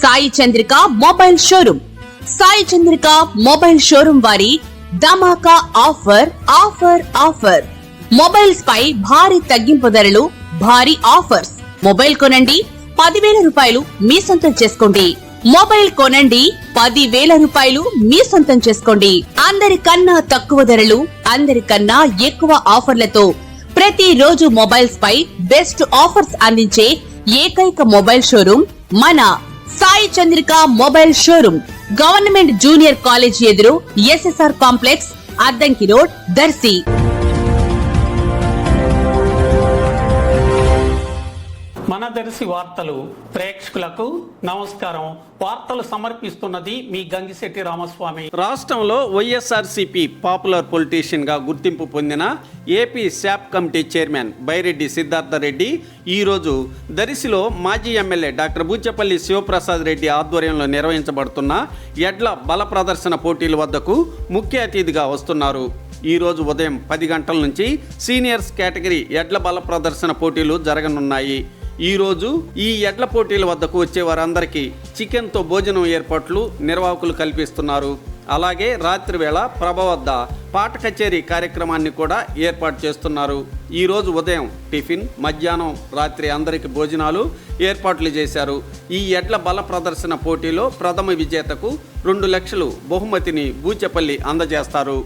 Sai Chandrika mobile showroom Sai Chandrika mobile showroom వారి ధమాకా offer offer offer. Mobiles పై భారీ తగ్గింపు ధరలు భారీ ఆఫర్స్. మొబైల్ కొనండి పదివేల రూపాయలు మీ సొంతం చేసుకోండి. మొబైల్ కొనండి పదివేల రూపాయలు మీ సొంతం చేసుకోండి. అందరికన్నా తక్కువ ధరలు అందరికన్నా ఎక్కువ ఆఫర్లతో ప్రతి రోజు మొబైల్స్ పై బెస్ట్ ఆఫర్స్ అందించే ఏకైక మొబైల్ షోరూమ్ మన Sai Chandrika mobile showroom government junior college ఎదురు SSR complex Addanki road Darsi. మన దర్శి వార్తలు ప్రేక్షకులకు నమస్కారం. వార్తలు సమర్పిస్తున్నది మీ గంగిశెట్టి రామస్వామి. రాష్ట్రంలో వైఎస్ఆర్సీపీ పాపులర్ పొలిటీషియన్గా గుర్తింపు పొందిన AP SAAP committee chairman Byreddy Siddhartha Reddy ఈరోజు దరిశిలో మాజీ ఎమ్మెల్యే డాక్టర్ బూచపల్లి శివప్రసాద్ రెడ్డి ఆధ్వర్యంలో నిర్వహించబడుతున్న ఎడ్ల బల ప్రదర్శన పోటీల వద్దకు ముఖ్య అతిథిగా వస్తున్నారు. ఈ రోజు ఉదయం పది గంటల నుంచి సీనియర్స్ కేటగిరీ ఎడ్ల బల ప్రదర్శన పోటీలు జరగనున్నాయి. ఈరోజు ఈ ఎడ్ల పోటీల వద్దకు వచ్చే వారందరికీ చికెన్తో భోజనం ఏర్పాట్లు నిర్వాహకులు కల్పిస్తున్నారు. అలాగే రాత్రి వేళ ప్రభ వద్ద పాట కచేరీ కార్యక్రమాన్ని కూడా ఏర్పాటు చేస్తున్నారు. ఈరోజు ఉదయం టిఫిన్ మధ్యాహ్నం రాత్రి అందరికి భోజనాలు ఏర్పాట్లు చేశారు. ఈ ఎడ్ల బల ప్రదర్శన పోటీలో ప్రథమ విజేతకు రెండు లక్షలు బహుమతిని బూచెపల్లి అందజేస్తారు.